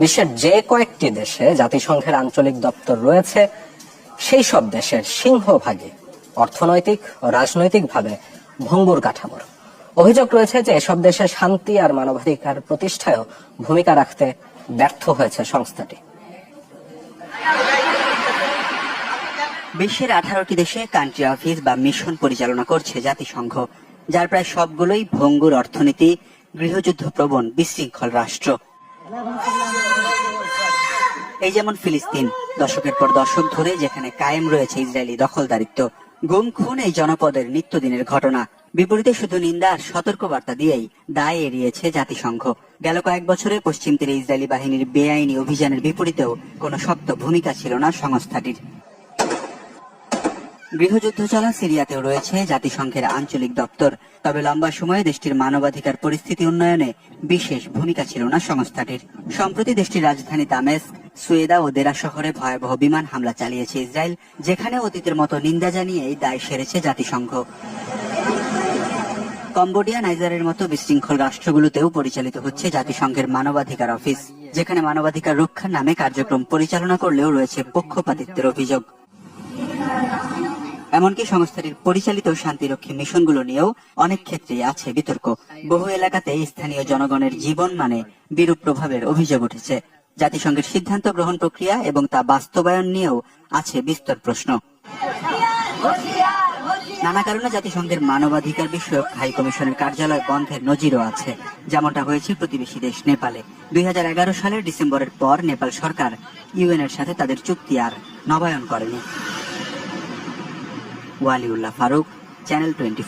বিশ্বের যে কয়েকটি দেশে জাতিসংঘের আঞ্চলিক দপ্তর রয়েছে, সেই সব দেশের সিংহভাগে অর্থনৈতিক ও রাজনৈতিকভাবে ভঙ্গুর কাঠামোর। অভিযোগ রয়েছে যে এসব দেশে শান্তি আর মানবাধিকার প্রতিষ্ঠায়ও ভূমিকা রাখতে ব্যর্থ হয়েছে সংস্থাটি। বিশ্বের আঠারোটি দেশে কান্ট্রি অফিস বা মিশন পরিচালনা করছে জাতিসংঘ, যার প্রায় সবগুলোই ভঙ্গুর অর্থনীতি গৃহযুদ্ধ প্রবণ বিশৃঙ্খল রাষ্ট্র। এই যেমন ফিলিস্তিন, দশকের পর দশক ধরে যেখানে কায়েম রয়েছে ইসরায়েলি দখলদারিত্ব, গুম, খুন এই জনপদের নিত্যদিনের ঘটনা। বিপরীতে শুধু নিন্দা আর সতর্কবার্তা দিয়েই দায় এড়িয়েছে জাতিসংঘ। গেল কয়েক বছরে পশ্চিম তীরে ইসরায়েলি বাহিনীর বেআইনি অভিযানের বিপরীতেও কোনো শক্ত ভূমিকা ছিল না সংস্থাটির। গৃহযুদ্ধ চলা সিরিয়াতেও রয়েছে জাতিসংঘের আঞ্চলিক দপ্তর। তবে লম্বা সময়ে দেশটির মানবাধিকার পরিস্থিতি উন্নয়নে বিশেষ ভূমিকা ছিল না সংস্থাটির। সম্প্রতি দেশটির রাজধানী দামেস্ক, সুয়েদা ও দেরা শহরে ভয়াবহ বিমান হামলা চালিয়েছে ইসরায়েল, যেখানে অতীতের মতো নিন্দা জানিয়ে দায় সেরেছে জাতিসংঘ। কম্বোডিয়া, নাইজারের মতো বিশৃঙ্খল রাষ্ট্রগুলোতেও পরিচালিত হচ্ছে জাতিসংঘের মানবাধিকার অফিস, যেখানে মানবাধিকার রক্ষার নামে কার্যক্রম পরিচালনা করলেও রয়েছে পক্ষপাতিত্বের অভিযোগ। এমনকি সংস্থাটির পরিচালিত শান্তিরক্ষী মিশনগুলো নিয়েও অনেক ক্ষেত্রেই আছে বিতর্ক। বহু এলাকাতে স্থানীয় জনগণের জীবন মানে বিরূপ প্রভাবের অভিযোগ উঠেছে। জাতিসংঘের সিদ্ধান্ত গ্রহণ প্রক্রিয়া এবং তা বাস্তবায়ন নিয়েও আছে বিস্তর প্রশ্ন। নানা কারণে জাতিসংঘের মানবাধিকার বিষয়ক হাই কমিশনের কার্যালয় বন্ধের নজিরও আছে। যেমনটা হয়েছে প্রতিবেশী দেশ নেপালে। দুই হাজার এগারো সালের ডিসেম্বরের পর নেপাল সরকার ইউএন সাথে তাদের চুক্তি আর নবায়ন করেনি। Waliullah Faruk channel twenty